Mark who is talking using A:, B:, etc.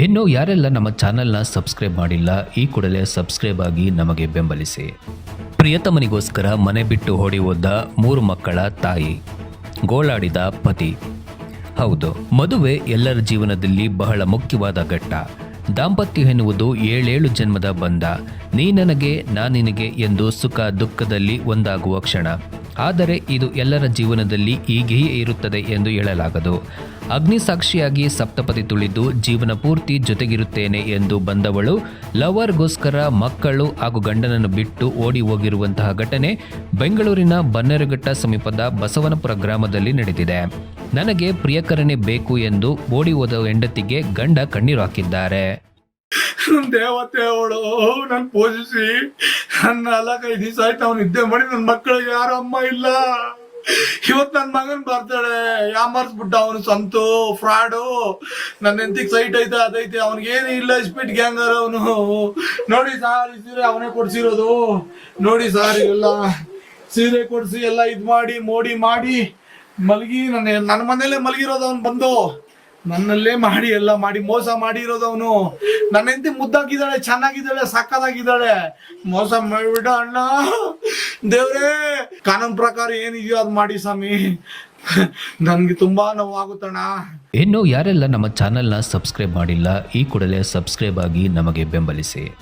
A: ಇನ್ನು ಯಾರೆಲ್ಲ ನಮ್ಮ ಚಾನೆಲ್ನ ಸಬ್ಸ್ಕ್ರೈಬ್ ಮಾಡಿಲ್ಲ, ಈ ಕೂಡಲೇ ಸಬ್ಸ್ಕ್ರೈಬ್ ಆಗಿ ನಮಗೆ ಬೆಂಬಲಿಸಿ. ಪ್ರಿಯತಮನಿಗೋಸ್ಕರ ಮನೆ ಬಿಟ್ಟು ಓಡಿ ಹೋದ ಮೂರು ಮಕ್ಕಳ ತಾಯಿ, ಗೋಳಾಡಿದ ಪತಿ. ಹೌದು, ಮದುವೆ ಎಲ್ಲರ ಜೀವನದಲ್ಲಿ ಬಹಳ ಮುಖ್ಯವಾದ ಘಟ್ಟ. ದಾಂಪತ್ಯ ಎನ್ನುವುದು ಏಳೇಳು ಜನ್ಮದ ಬಂಧ ನೀ ನನಗೆ ನಾನಿನಗೆ ಎಂದು ಸುಖ ದುಃಖದಲ್ಲಿ ಒಂದಾಗುವ ಕ್ಷಣ. ಆದರೆ ಇದು ಎಲ್ಲರ ಜೀವನದಲ್ಲಿ ಹೀಗೆಯೇ ಇರುತ್ತದೆ ಎಂದು ಹೇಳಲಾಗದು. ಅಗ್ನಿ ಸಾಕ್ಷಿಯಾಗಿ ಸಪ್ತಪದಿ ತುಳಿದು ಜೀವನ ಪೂರ್ತಿ ಜೊತೆಗಿರುತ್ತೇನೆ ಎಂದು ಬಂದವಳು, ಲವರ್ಗೋಸ್ಕರ ಮಕ್ಕಳು ಹಾಗೂ ಗಂಡನನ್ನು ಬಿಟ್ಟು ಓಡಿ ಹೋಗಿರುವಂತಹ ಘಟನೆ ಬೆಂಗಳೂರಿನ ಬನ್ನೇರುಘಟ್ಟ ಸಮೀಪದ ಬಸವನಪುರ ಗ್ರಾಮದಲ್ಲಿ ನಡೆದಿದೆ. ನನಗೆ ಪ್ರಿಯಕರಣೆ ಬೇಕು ಎಂದು ಓಡಿ ಹೋದ ಹೆಂಡತಿಗೆ ಗಂಡ ಕಣ್ಣೀರು ಹಾಕಿದ್ದಾರೆ.
B: ದೇವತೆ ಅವಳು ನನ್ ಪೂಜಿಸಿ ನನ್ನ ನಾಲ್ಕೈದು ದಿವಸ ಆಯ್ತು ಅವ್ನು ನಿದ್ದೆ ಮಾಡಿ ನನ್ನ ಮಕ್ಕಳಿಗೆ ಯಾರು ಅಮ್ಮ ಇಲ್ಲ. ಇವತ್ ನನ್ ಮಗನ್ ಬರ್ತಾಳೆ ಯಾಮರ್ಸ್ಬಿಟ್ಟ ಅವನು ಸಂತು, ಫ್ರಾಡು. ನನ್ನ ಹೆಂಡತಿಗ್ ಸೈಟ್ ಐತೆ, ಅದೈತೆ, ಅವ್ನಿಗೆ ಏನು ಇಲ್ಲ ಸ್ಪೀಡ್ ಗ್ಯಾಂಗರ್ ಅವನು. ನೋಡಿ ಸಾರ್, ಸೀರೆ ಅವನೇ ಕೊಡ್ಸಿರೋದು. ನೋಡಿ ಸಾರ್ ಇವೆಲ್ಲ ಸೀರೆ ಕೊಡ್ಸಿ, ಎಲ್ಲ ಇದ್ ಮಾಡಿ, ಮೋಡಿ ಮಾಡಿ, ಮಲಗಿ, ನನ್ನ ನನ್ನ ಮನೇಲೆ ಮಲಗಿರೋದು ಅವ್ನು ಬಂದು. ನನ್ನಲ್ಲೇ ಮಾಡಿ, ಎಲ್ಲ ಮಾಡಿ, ಮೋಸ ಮಾಡಿರೋದು ಅವನು. ನನ್ನ ಹೆಂಡತಿ ಮುದ್ದಾಗಿದ್ದಾಳೆ, ಚೆನ್ನಾಗಿದ್ದಾಳೆ ಸಕ್ಕದಾಗಿದ್ದಾಳೆ ಮೋಸ ಮಾಡಿಬಿಟ್ಟ ಅಣ್ಣ. ದೇವ್ರೇ, ಕಾನೂನು ಪ್ರಕಾರ ಏನಿದೆಯೋ ಅದು ಮಾಡಿ ಸ್ವಾಮಿ. ನನ್ಗೆ ತುಂಬಾ ನೋವಾಗುತ್ತಣ್ಣ
A: ಇನ್ನು ಯಾರೆಲ್ಲ ನಮ್ಮ ಚಾನೆಲ್ನ ಸಬ್ಸ್ಕ್ರೈಬ್ ಮಾಡಿಲ್ಲ, ಈ ಕೂಡಲೇ ಸಬ್ಸ್ಕ್ರೈಬ್ ಆಗಿ ನಮಗೆ ಬೆಂಬಲಿಸಿ.